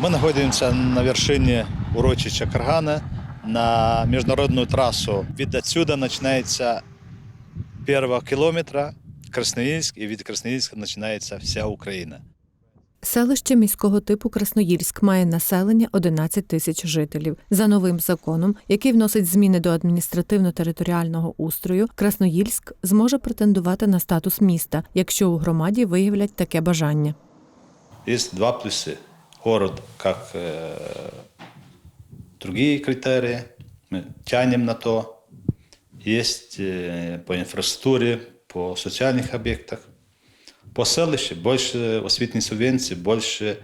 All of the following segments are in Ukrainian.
Мы находимся на вершине урочища Каргана на международную трассу. Від отсюда начинается первого километра Красноїльськ, і від Красноїльська починається вся Україна. Селище міського типу Красноїльськ має населення 11 тисяч жителів. За новим законом, який вносить зміни до адміністративно-територіального устрою, Красноїльськ зможе претендувати на статус міста, якщо у громаді виявлять таке бажання. Есть два плюсы Город как э, другие критерии, мы тянем на то. Есть э, по инфраструктуре, по социальных объектах. По селище больше освітній субвенції, больше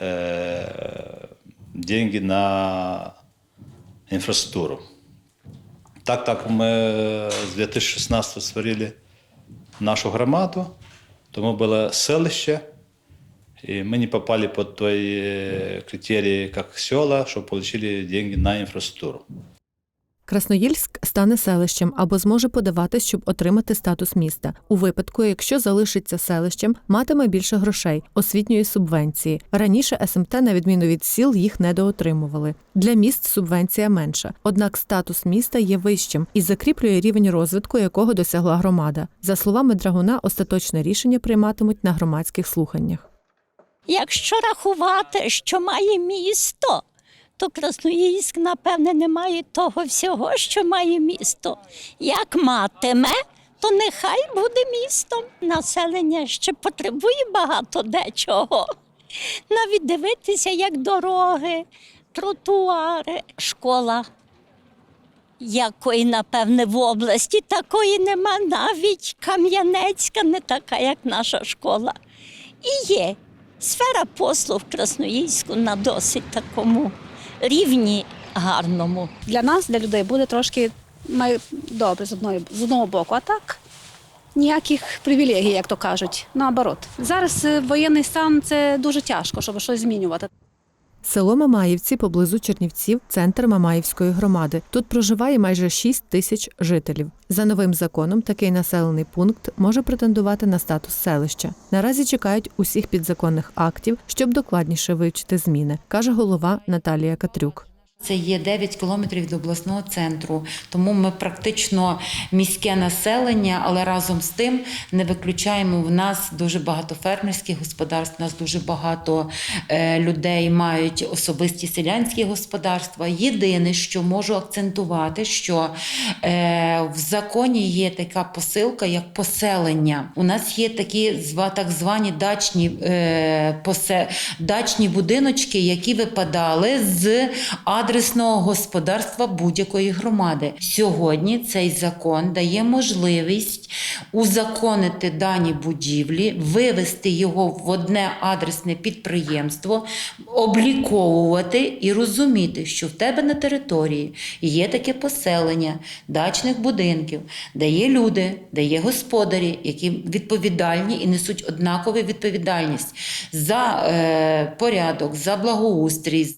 э, деньги на інфраструктуру. Так, так, ми з 2016 створили нашу громаду, тому було селище, и мы не попали под той э, критерии, как села, что получили деньги на инфраструктуру. Красноїльськ стане селищем або зможе подаватись, щоб отримати статус міста. У випадку, якщо залишиться селищем, матиме більше грошей, освітньої субвенції. Раніше СМТ, на відміну від сіл, їх недоотримували. Для міст субвенція менша. Однак статус міста є вищим і закріплює рівень розвитку, якого досягла громада. За словами Драгуна, остаточне рішення прийматимуть на громадських слуханнях. Якщо рахувати, що має місто, то Красноїльськ, напевне, не має того всього, що має місто. Як матиме, то нехай буде містом. Населення ще потребує багато дечого. Навіть дивитися, як дороги, тротуари, школа. Якої, напевне, в області такої нема, навіть Кам'янецька не така, як наша школа. І є сфера послуг в Красноїльську на досить такому рівні гарному. для нас, для людей, буде трошки добре з одного, з одного боку. А так ніяких привілегій, як то кажуть. Наоборот, зараз е, воєнний стан це дуже тяжко, щоб щось змінювати. Село Мамаївці поблизу Чернівців, центр Мамаївської громади. Тут проживає майже 6 тисяч жителів. За новим законом такий населений пункт може претендувати на статус селища. Наразі чекають усіх підзаконних актів, щоб докладніше вивчити зміни, каже голова Наталія Катрюк. Це є 9 кілометрів від обласного центру, тому ми практично міське населення, але разом з тим не виключаємо. В нас дуже багато фермерських господарств, у нас дуже багато е, людей мають особисті селянські господарства. Єдине, що можу акцентувати, що е, в законі є така посилка, як поселення. У нас є такі так звані дачні, е, дачні будиночки, які випадали з адресного господарства будь-якої громади. Сьогодні цей закон дає можливість узаконити дані будівлі, вивести його в одне адресне підприємство, обліковувати і розуміти, що в тебе на території є таке поселення дачних будинків, де є люди, де є господарі, які відповідальні і несуть однакову відповідальність за е, порядок, за благоустрій,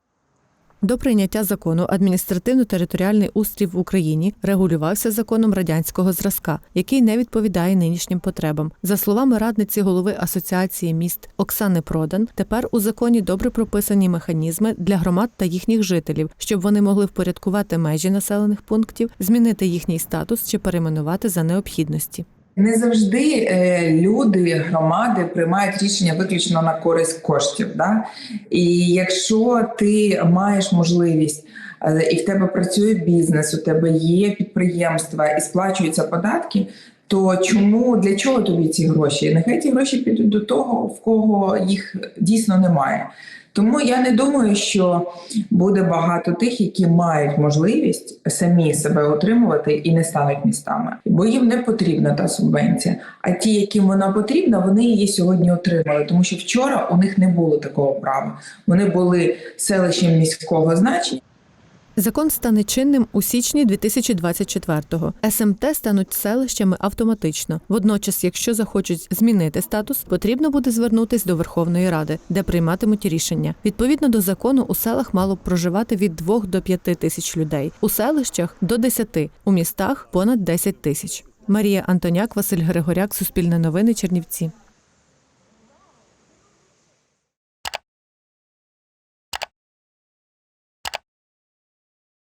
До прийняття закону адміністративно-територіальний устрій в Україні регулювався законом радянського зразка, який не відповідає нинішнім потребам. За словами радниці голови Асоціації міст Оксани Продан, тепер у законі добре прописані механізми для громад та їхніх жителів, щоб вони могли впорядкувати межі населених пунктів, змінити їхній статус чи перейменувати за необхідності. Не завжди е, люди, громади приймають рішення виключно на користь коштів. Да? І якщо ти маєш можливість е, і в тебе працює бізнес, у тебе є підприємства і сплачуються податки. То чому для чого тобі ці гроші? Нехай ці гроші підуть до того, в кого їх дійсно немає. Тому я не думаю, що буде багато тих, які мають можливість самі себе отримувати і не стануть містами, бо їм не потрібна та субвенція. А ті, яким вона потрібна, вони її сьогодні отримали, тому що вчора у них не було такого права. Вони були селищем міського значення. Закон стане чинним у січні 2024-го. СМТ стануть селищами автоматично. Водночас, якщо захочуть змінити статус, потрібно буде звернутись до Верховної Ради, де прийматимуть рішення. Відповідно до закону, у селах мало б проживати від 2 до 5 тисяч людей, у селищах до 10, у містах понад 10 тисяч. Марія Антоняк, Василь Григоряк, Суспільне новини, Чернівці.